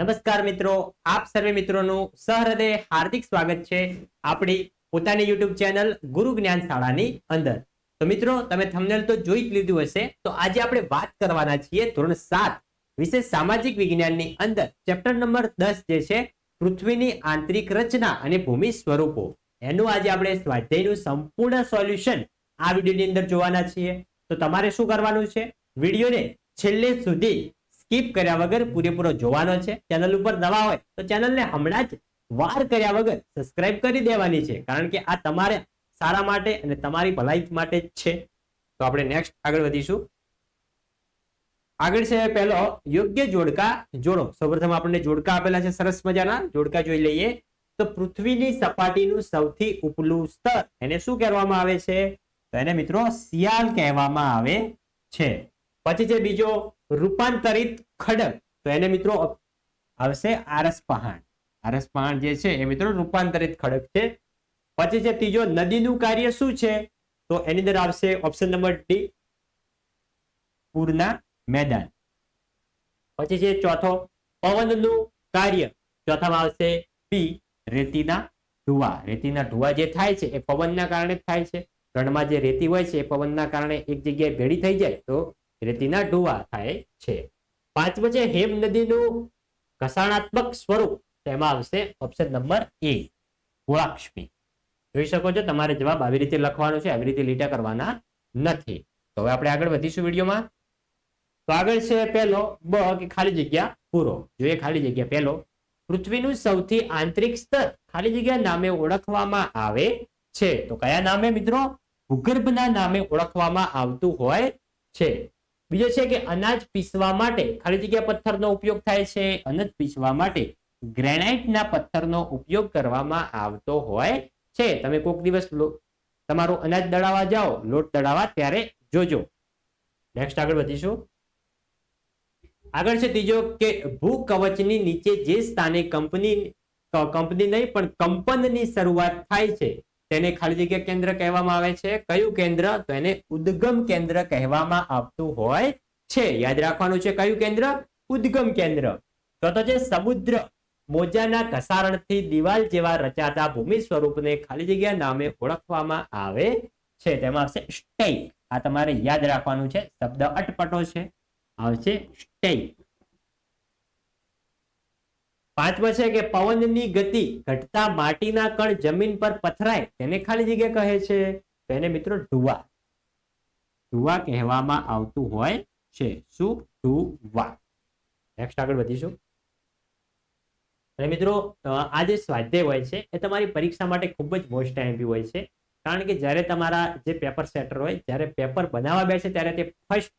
નમસ્કાર મિત્રો, આપ સર્વે મિત્રોનું સહૃદય હાર્દિક સ્વાગત છે આપણી પોતાની યુટ્યુબ ચેનલ ગુરુ જ્ઞાન શાળાની અંદર. તો મિત્રો, તમે થંબનેલ તો જોઈ જ લીધું હશે, તો આજે આપણે વાત કરવાના છીએ ધોરણ સાત વિશે સામાજિક વિજ્ઞાનની અંદર. ચેપ્ટર નંબર દસ જે છે, પૃથ્વીની આંતરિક રચના અને ભૂમિ સ્વરૂપો. એનું આજે આપણે સ્વાધ્યાયનું સંપૂર્ણ સોલ્યુશન આ વિડીયોની અંદર જોવાના છીએ. તો તમારે શું કરવાનું છે? વિડીયોને છેલ્લે સુધી સ્કીપ કર્યા વગર પૂરેપૂરો જોવાનો છે. ચેનલ ઉપર નવા હોય તો ચેનલને હમણાં જ વાર કર્યા વગર સબસ્ક્રાઇબ કરી દેવાની છે. કારણ કે આ તમારે સારા માટે અને તમારી ભલાઈ માટે જ છે. તો આપણે નેક્સ્ટ આગળ વધીશું. આગળ છે પહેલો, યોગ્ય જોડકા જોડો. સૌપ્રથમ આપણને જોડકા આપેલા છે સરસ મજાના. જોડકા જોઈ લઈએ. તો પૃથ્વીની સપાટીનું સૌથી ઉપલું સ્તર. એને શું કહેવામાં આવે છે? તો એને મિત્રો શિયાળ કહેવામાં આવે છે. પછી છે બીજો રૂપાંતરિત ખડક. તો એને મિત્રો આવશે આરસ પહાણ. આરસ પહાણ જે છે એ મિત્રો રૂપાંતરિત ખડક છે. પછી છે ત્રીજો, નદીનું કાર્ય શું છે? તો એની અંદર આવશે ઓપ્શન નંબર ડી પૂરના મેદાન. પછી છે ચોથો, પવનનું કાર્ય. ચોથામાં આવશે પી રેતીના ધુવા. રેતીના ધુવા જે થાય છે એ પવનના કારણે થાય છે. રણમાં જે રેતી હોય છે એ પવનના કારણે એક જગ્યાએ ભેડી થઈ જાય તો રેતીના ધુવા થાય છે. પાંચમું છે હેમ નદીનું ઘસાણાત્મક સ્વરૂપ તેમાં આવશે ઓપ્શન નંબર એ ગોળાક્ષમી. જોઈ શકો છો તમારે જવાબ આવી રીતે લખવાનો છે, આવી રીતે લીટા કરવાના નથી. તો હવે આપણે આગળ વધીશું વિડીયોમાં. તો આગળ છે પહેલો બ, કે ખાલી જગ્યા પૂરો. જોઈએ ખાલી જગ્યા પહેલો. પૃથ્વીનું સૌથી આંતરિક સ્તર ખાલી જગ્યા નામે ઓળખવામાં આવે છે. તો કયા નામે મિત્રો? ભૂગર્ભના નામે ઓળખવામાં આવતું હોય છે. બીજો છે કે અનાજ પીસવા માટે ખાલી જગ્યા પથ્થરનો ઉપયોગ થાય છે. અનાજ પીસવા માટે ગ્રેનાઇટના પથ્થરનો ઉપયોગ કરવામાં આવતો હોય છે. તમે કોઈક દિવસ તમારું અનાજ દળાવવા જાઓ, લોટ દળાવવા ત્યારે જોજો. નેક્સ્ટ આગળ વધીશું. આગળ છે ત્રીજો કે ભૂ કવચની નીચે જે સ્થાને કંપની કંપની નહીં પણ કંપનની શરૂઆત થાય છે. તેને ખાલી જગ્યા કેન્દ્ર કહેવામાં આવે છે. કયું કેન્દ્ર? તો એને ઉદ્ગમ કેન્દ્ર કહેવામાં આવતું હોય છે. યાદ રાખવાનું છે કયું કેન્દ્ર? ઉદ્ગમ કેન્દ્ર. તો તો છે સમુદ્ર મોજાના ઘસારણથી દિવાલ જેવા રચાતા ભૂમિ સ્વરૂપને ખાલી જગ્યા નામે ઓળખવામાં આવે છે. તેમાં આવશે સ્ટેક આ તમારે યાદ રાખવાનું છે. શબ્દ અટપટો છે. આવશે સ્ટેક પાંચમો છે કે પવનની ગતિ ઘટતા માટીના કણ જમીન પર પથરાય તેને ખાલી જગ્યા કહે છે તો એને મિત્રો ધુવા. ધુવા કહેવામાં આવતું હોય છે. શું? ધુવા. નેક્સ્ટ આગળ વધીશું. અને મિત્રો આ જે સ્વાધ્યાય હોય છે એ તમારી પરીક્ષા માટે ખૂબ જ મોસ્ટ ટાઈમ હોય છે. કારણ કે જ્યારે તમારા જે પેપર સેટર હોય, જ્યારે પેપર બનાવવા બેસે ત્યારે તે ફર્સ્ટ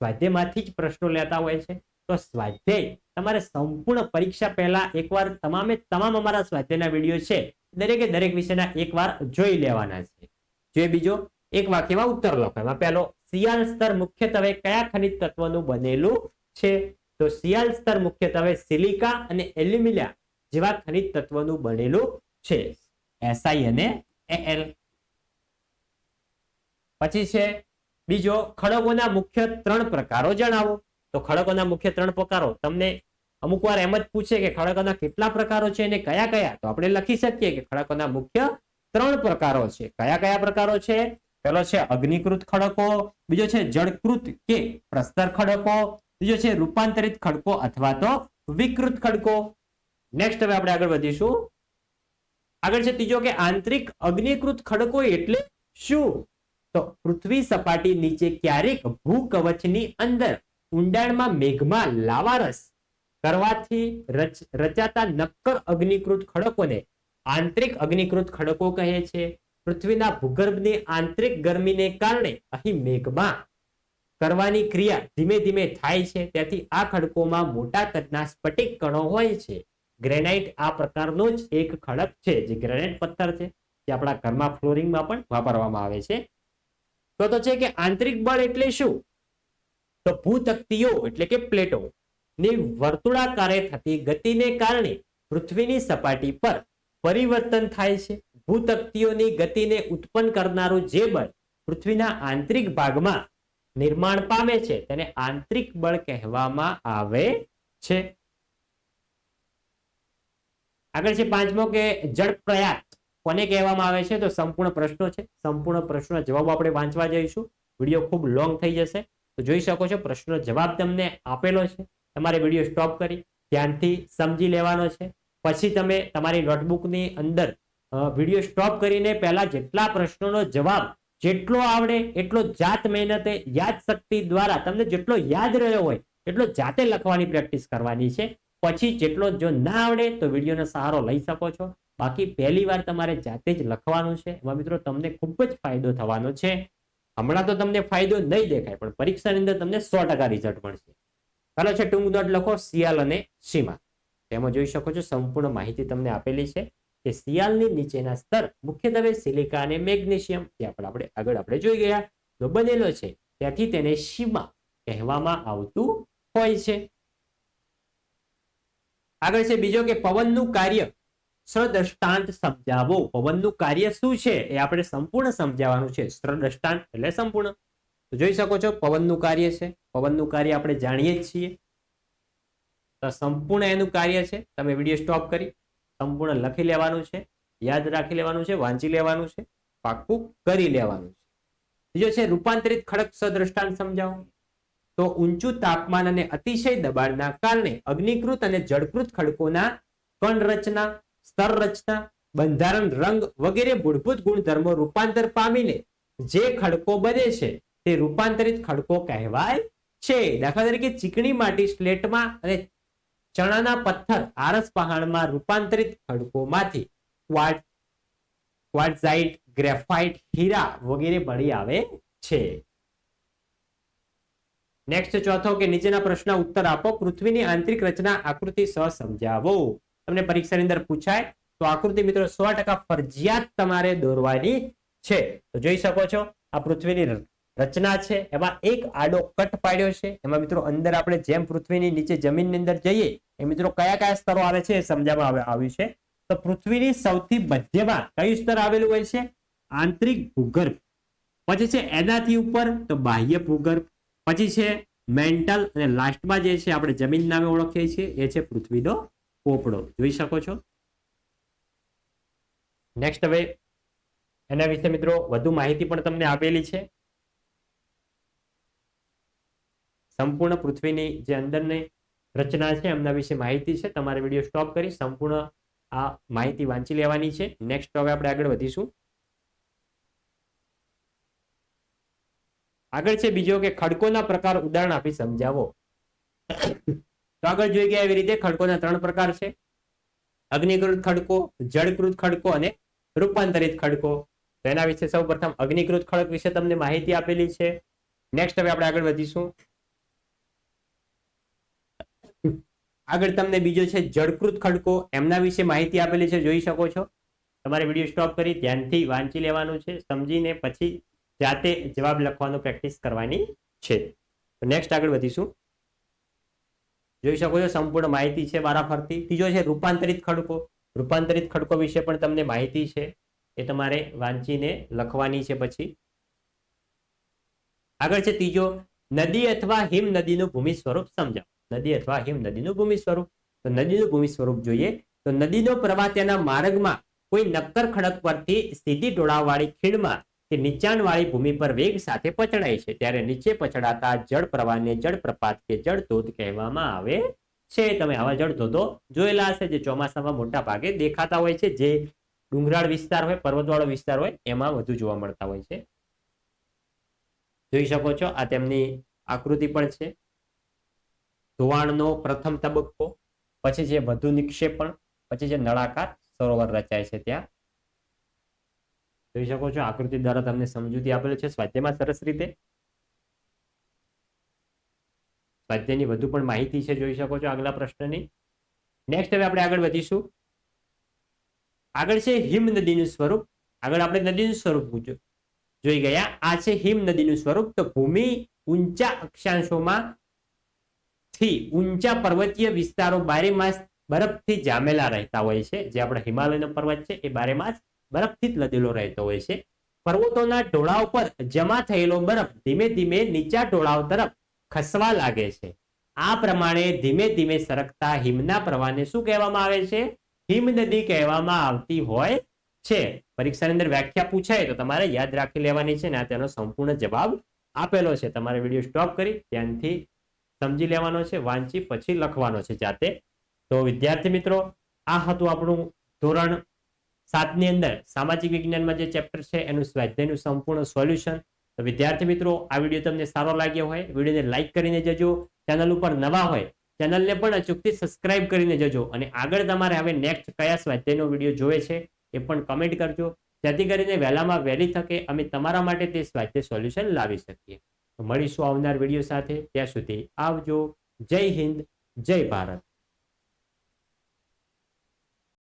સ્વાધ્યાયમાંથી જ પ્રશ્નો લેતા હોય છે. તો સ્વાધ્યાય. તમારે સંપૂર્ણ પરીક્ષા પહેલા એકવાર તમામે તમામ અમારા સ્વાધ્યાયના વીડિયો છે, દરેકે દરેક વિષયના એકવાર જોઈ લેવાના છે. જે બીજો, એક વાક્યમાં ઉત્તર લખો. એમાં પહેલો, શિયાળ સ્તર મુખ્યત્વે કયા ખનિજ તત્વનું બનેલું છે? તો શિયાળ સ્તર મુખ્યત્વે સિલિકા અને એલ્યુમિનિયા જેવા ખનિજ તત્વનું બનેલું છે. એસઆઈ અને એલ પછી છે, બીજો, ખડકોના મુખ્ય ત્રણ પ્રકારો જણાવો. તો ખડકોના મુખ્ય ત્રણ પ્રકારો. તમને અમુક વાર એમ જ પૂછે કે ખડકોના કેટલા પ્રકારો છે અને કયા કયા? તો આપણે લખી શકીએ કે ખડકોના મુખ્ય ત્રણ પ્રકારો છે. કયા કયા પ્રકારો છે? પેલો છે અગ્નિકૃત ખડકો, બીજો છે જળકૃત કે પ્રસ્તર ખડકો, બીજો છે રૂપાંતરિત ખડકો અથવા તો વિકૃત ખડકો. નેક્સ્ટ હવે આપણે આગળ વધીશું. આગળ છે ત્રીજો કે આંતરિક અગ્નિકૃત ખડકો એટલે શું? તો પૃથ્વી સપાટી નીચે ક્યારેક ભૂકવચની અંદર ઊંડાણમાં મેઘમાં લાવારસ કરવાથી રચ- રચાતા નક્કર અગ્નિકૃત ખડકોને આંતરિક અગ્નિકૃત ખડકો કહે છે. પૃથ્વીના ભૂગર્ભની આંતરિક ગરમીને કારણે અહીં મેઘમાં કરવાની ક્રિયા ધીમે ધીમે થાય છે. તેથી આ ખડકોમાં મોટા કદના સ્ફટિક કણો હોય છે. ગ્રેનાઇટ આ પ્રકારનો જ એક ખડક છે જે ગ્રેનાઇટ પથ્થર છે, જે આપણા ઘરમાં ફ્લોરિંગમાં પણ વાપરવામાં આવે છે. તો તો છે કે આંતરિક બળ એટલે શું? તો ભૂતક્તિઓ એટલે કે પ્લેટો ની વર્તુળાકારે થતી ગતિને કારણે પૃથ્વીની સપાટી પર પરિવર્તન થાય છે. ભૂતક્તિઓની ગતિને ઉત્પન્ન કરનારું જે બળ પૃથ્વીના આંતરિક ભાગમાં નિર્માણ પામે છે તેને આંતરિક બળ કહેવામાં આવે છે. આગળ છે પાંચમો કે જળ પ્રયાસ કોને કહેવામાં આવે છે? તો સંપૂર્ણ પ્રશ્નો છે. સંપૂર્ણ પ્રશ્નો જવાબ આપણે વાંચવા જઈશું. વીડિયો ખૂબ લોંગ થઈ જશે. તો જોઈ શકો છો પ્રશ્નો જવાબ તમને આપેલો છે. તમારે વીડિયો સ્ટોપ કરી ધ્યાનથી સમજી લેવાનો છે. પછી તમે તમારી નોટબુકની અંદર વીડિયો સ્ટોપ કરીને પહેલા જેટલા પ્રશ્નોનો જવાબ, જેટલો આવડે, એટલો જાત મહેનતે યાદ શક્તિ દ્વારા તમને જેટલો યાદ રહ્યો હોય, એટલો જાતે લખવાની પ્રેક્ટિસ કરવાની છે. પછી જેટલો જો ના આવડે, તો વિડીયોનો સહારો લઈ શકો છો. બાકી પહેલી વાર તમારે જાતે જ લખવાનું છે. એમાં મિત્રો, તમને ખૂબ જ ફાયદો થવાનો છે. હમણાં તો તમને ફાયદો નહીં દેખાય, પણ પરીક્ષાની અંદર તમને સો ટકા રિઝલ્ટ મળશે. ચાલો છે ટૂંક દોટ લખો શિયાલ અને સીમા તેમાં જોઈ શકો છો, સંપૂર્ણ માહિતી તમને આપેલી છે કે શિયાળની નીચેના સ્તર, મુખ્યત્વે સિલિકા અને મેગ્નેશિયમ જે આપણે આગળ આપણે જોઈ ગયા. તો બનેલો છે, ત્યાંથી તેને સીમા કહેવામાં આવતું હોય છે. આગળ છે બીજો કે પવનનું કાર્ય. સદ્રષ્ટાંત સમજાવો. પવનનું કાર્ય શું છે એ આપણે સંપૂર્ણ સમજાવવાનું છે. સદ્રષ્ટાંત એટલે સંપૂર્ણ. તો જોઈ શકો છો, પવનનું કાર્ય છે. પવનનું કાર્ય આપણે જાણીએ જ છીએ. સંપૂર્ણ એનું કાર્ય છે. તમે વીડિયો સ્ટોપ કરી. સંપૂર્ણ લખી લેવાનું છે. યાદ રાખી લેવાનું છે. વાંચી લેવાનું છે. પાક્કું કરી લેવાનું છે. બીજો છે, રૂપાંતરિત ખડક સદ્રષ્ટાંત સમજાવો. તો ઊંચું તાપમાન અને અતિશય દબાણના કારણે અગ્નિકૃત અને જળકૃત ખડકોના કણ રચના સ્તર રચના બંધારણ, રંગ વગેરે મૂળભૂત ગુણધર્મો રૂપાંતર પામીને જે ખડકો બને છે તે રૂપાંતરિત ખડકો કહેવાય છે. દાખલા તરીકે ચીકણી માટી સ્લેટમાં અને ચણાના પથ્થર આરસ પહાણમાં રૂપાંતરિત ખડકોમાંથી ક્વાર્ટ ક્વાર્ટઝાઇટ ગ્રેફાઇટ, હીરા વગેરે મળી આવે છે. નેક્સ્ટ ચોથો કે નીચેના પ્રશ્ન ઉત્તર આપો. પૃથ્વીની આંતરિક રચના આકૃતિ સહ સમજાવો. તમને પરીક્ષાની અંદર પૂછાય, તો આકૃતિ મિત્રો સો ફરજિયાત તમારે દોરવાની છે. તો જોઈ શકો છો, આ પૃથ્વીની રચના છે. એમાં એક આડો કટ પાડ્યો છે. એમાં મિત્રો અંદર આપણે જેમ પૃથ્વીની નીચે જમીનની અંદર જઈએ, એ મિત્રો કયા કયા સ્તરો આવે છે એ સમજાવવામાં આવ્યું છે. તો પૃથ્વીની સૌથી મધ્યમાં કયું સ્તર આવેલું હોય છે? આંતરિક ભૂગર્ભ. પછી છે એનાથી ઉપર, તો બાહ્ય ભૂગર્ભ. પછી છે મેન્ટલ અને લાસ્ટમાં જે છે આપણે જમીન નામે ઓળખીએ છીએ, એ છે પૃથ્વીનો પોપડો. જોઈ શકો છો? નેક્સ્ટ હવે, એના વિશે મિત્રો વધુ માહિતી પણ તમને આપેલી છે. સંપૂર્ણ પૃથ્વીની જે અંદરની રચના છે, એમના વિશે માહિતી છે. તમારે વીડિયો સ્ટોપ કરી સંપૂર્ણ આ માહિતી વાંચી લેવાની છે. નેક્સ્ટ હવે આપણે આગળ વધીશું. આગળ છે બીજો કે ખડકોના પ્રકાર ઉદાહરણ આપી સમજાવો. તો આગળ જોઈ ગયા એવી રીતે ખડકોના ત્રણ પ્રકાર છે. અગ્નિકૃત ખડકો, જળકૃત ખડકો અને રૂપાંતરિત ખડકો. તો એના વિશે સૌ અગ્નિકૃત ખડક વિશે તમને માહિતી આપેલી છે. નેક્સ્ટ હવે આપણે આગળ વધીશું. આગળ તમને બીજો છે જળકૃત ખડકો. એમના વિશે માહિતી આપેલી છે, જોઈ શકો છો. તમારે વીડિયો સ્ટોપ કરી ધ્યાનથી વાંચી લેવાનું છે, સમજીને પછી જાતે જવાબ લખવાનો પ્રેક્ટિસ કરવાની છે. નેક્સ્ટ આગળ વધીશું. જોઈ શકો છો, સંપૂર્ણ માહિતી છે વારાફરતી ત્રીજો છે, રૂપાંતરિત ખડકો. રૂપાંતરિત ખડકો વિશે પણ તમને માહિતી છે, એ તમારે વાંચીને લખવાની છે પછી. આગળ છે ત્રીજો, નદી અથવા હિમ નદીનું ભૂમિ સ્વરૂપ સમજાવો. નદી અથવા હિમ નદીનું ભૂમિ સ્વરૂપ. તો નદીનું ભૂમિ સ્વરૂપ જોઈએ. તો નદીનો પ્રવાહ તેના માર્ગમાં કોઈ નક્કર ખડક પરથી સીધી ઢોળાવવાળી ખીણમાં કે નીચાણવાળી ભૂમિ પર વેગ સાથે પચડાય છે. ત્યારે નીચે પચડાતા જળ પ્રવાહને જળ પ્રપાત કે જળ ધોધ કહેવામાં આવે છે. તમે આવા જળ ધોધો જોયેલા હશે જે ચોમાસામાં મોટા ભાગે દેખાતા હોય છે. જે ડુંગરાળ વિસ્તાર હોય, પર્વતવાળો વિસ્તાર હોય, એમાં વધુ જોવા મળતા હોય છે. જોઈ શકો છો, આ તેમની આકૃતિ પણ છે. ધોવાણનો પ્રથમ તબક્કો, પછી જે વધુ નિક્ષેપણ, પછી જે નળાકાર સરોવર રચાય છે ત્યાં. જોઈ શકો છો, આકૃતિ દ્વારા તમને સમજૂતી આપેલું છે. સ્વાધ્યાયમાં સરસ રીતે સ્વાધ્યાયની વધુ પણ માહિતી છે, જોઈ શકો છો આગલા પ્રશ્નની. નેક્સ્ટ હવે આપણે આગળ વધીશું. આગળ છે હિમ નદીનું સ્વરૂપ. આગળ આપણે નદીનું સ્વરૂપ જોઈ ગયા, આ છે હિમ નદીનું સ્વરૂપ. તો ભૂમિ ઊંચા અક્ષાંશોમાં થી ઊંચા પર્વતીય વિસ્તારો બારે માસ બરફથી જામેલા રહેતા હોય છે. જે આપણે હિમાલયનો પર્વત છે, એ બારે માસ બરફથી જ લદેલો રહેતો હોય છે. પર્વતોના ઢોળાવ પર જમા થયેલો બરફ ધીમે ધીમે નીચા ઢોળાવ તરફ ખસવા લાગે છે. આ પ્રમાણે ધીમે ધીમે સરકતા હિમના પ્રવાહને શું કહેવામાં આવે છે? હિમનદી કહેવામાં આવતી હોય છે. પરીક્ષાની અંદર વ્યાખ્યા પૂછાય તો તમારે યાદ રાખી લેવાની છે ને આ તેનો સંપૂર્ણ જવાબ આપેલો છે. તમારે વીડિયો સ્ટોપ કરી ધ્યાનથી સમજી લેવાનો છે, વાંચી પછી લખવાનો છે જાતે. તો વિદ્યાર્થી મિત્રો, આ હતું આપણું ધોરણ સાતની અંદર સામાજિક વિજ્ઞાનમાં જે ચેપ્ટર છે, એનું સ્વાધ્યાયનું સંપૂર્ણ સોલ્યુશન તો વિદ્યાર્થી મિત્રો, આ વીડિયો તમને સારો લાગ્યો હોય, વિડીયોને લાઇક કરીને જજો. ચેનલ ઉપર નવા હોય ચેનલને પણ અચૂકથી સબસ્ક્રાઇબ કરીને જજો. અને આગળ તમારે હવે નેક્સ્ટ કયા સ્વાધ્યાયનો વીડિયો જોવે છે, એ પણ કમેન્ટ કરજો. જેથી કરીને વહેલામાં વહેલી તકે અમે તમારા માટે તે સ્વાધ્યાય સોલ્યુશન લાવી શકીએ. તો મળીશું આવનાર વીડિયો સાથે. ત્યાં સુધી આવજો. જય હિન્દ, જય ભારત.